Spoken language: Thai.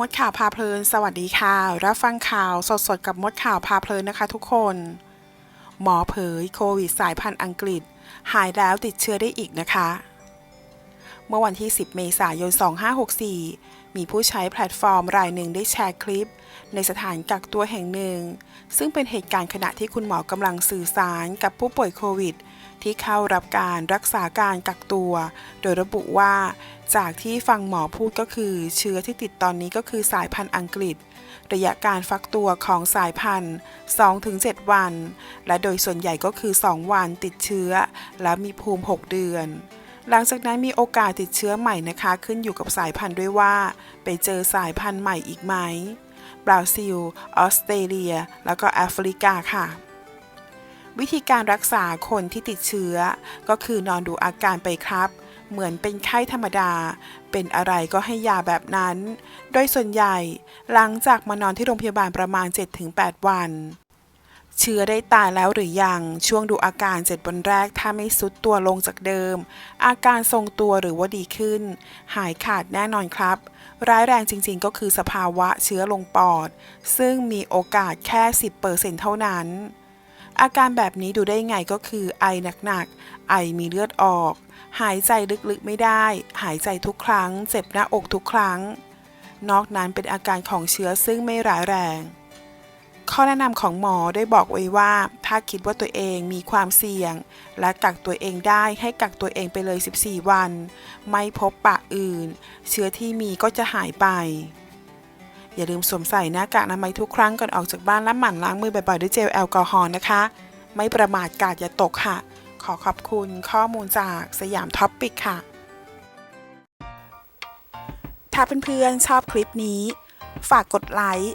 มดข่าวพาเพลิน สวัสดีค่ะ รับฟังข่าวสดๆ กับมดข่าวพาเพลินนะคะทุกคน หมอเผยโควิดสายพันธุ์อังกฤษ หายแล้วติดเชื้อได้อีกนะคะ เมื่อวันที่ 10 เมษายน 2564 มีผู้ใช้แพลตฟอร์มรายหนึ่งได้แชร์คลิป ในสถานกักตัวแห่งหนึ่ง ซึ่งเป็นเหตุการณ์ขณะที่คุณหมอกำลังสื่อสารกับผู้ป่วยโควิด ที่เข้ารับการรักษาการกักตัว โดยระบุว่า จากที่ฟังหมอพูดก็คือ เชื้อที่ติดตอนนี้ก็คือสายพันธุ์อังกฤษ ระยะการฟักตัวของสายพันธุ์ 2-7 วัน และโดยส่วนใหญ่ก็คือ 2 วันติดเชื้อ และมีภูมิ 6 เดือน หลังจากนั้นมีโอกาสติดเชื้อใหม่นะคะ ขึ้นอยู่กับสายพันธุ์ด้วยว่า ไปเจอสายพันธุ์ใหม่อีกไหมบราซิล ออสเตรเลีย แล้วก็แอฟริกาค่ะ วิธีการรักษาคนที่ติดเชื้อ ก็คือนอนดูอาการไปครับ เหมือนเป็นไข้ธรรมดา เป็นอะไรก็ให้ยาแบบนั้น โดยส่วนใหญ่ หลังจากมานอนที่โรงพยาบาลประมาณ 7-8 วัน เชื้อได้ตายแล้วหรือยัง ช่วงดูอาการเจ็ดวันแรกถ้าไม่สุดตัวลงจากเดิม อาการทรงตัวหรือว่าดีขึ้น หายขาดแน่นอนครับ ร้ายแรงจริงๆก็คือสภาวะเชื้อลงปอด ซึ่งมีโอกาสแค่ 10%เท่านั้น อาการแบบนี้ดูได้ไงก็คือไอหนักๆ ไอมีเลือดออก หายใจลึกๆไม่ได้ หายใจทุกครั้ง เจ็บหน้าอกทุกครั้ง นอกนั้นเป็นอาการของเชื้อซึ่งไม่ร้ายแรง ข้อแนะนำของหมอได้บอกไว้ว่า ถ้าคิดว่าตัวเองมีความเสี่ยง และกักตัวเองได้ให้กักตัวเองไปเลย 14 วัน ไม่พบปะอื่น เชื้อที่มีก็จะหายไป อย่าลืมสวมใส่หน้ากากอนามัยทุกครั้งก่อนออกจากบ้านและหมั่นล้างมือบ่อยๆด้วยเจลแอลกอฮอล์นะคะ ไม่ประมาทกาดอย่าตกค่ะ ขอขอบคุณข้อมูลจากสยามท็อปปิกค่ะ ถ้าเพื่อนๆชอบคลิปนี้ ฝากกดไลค์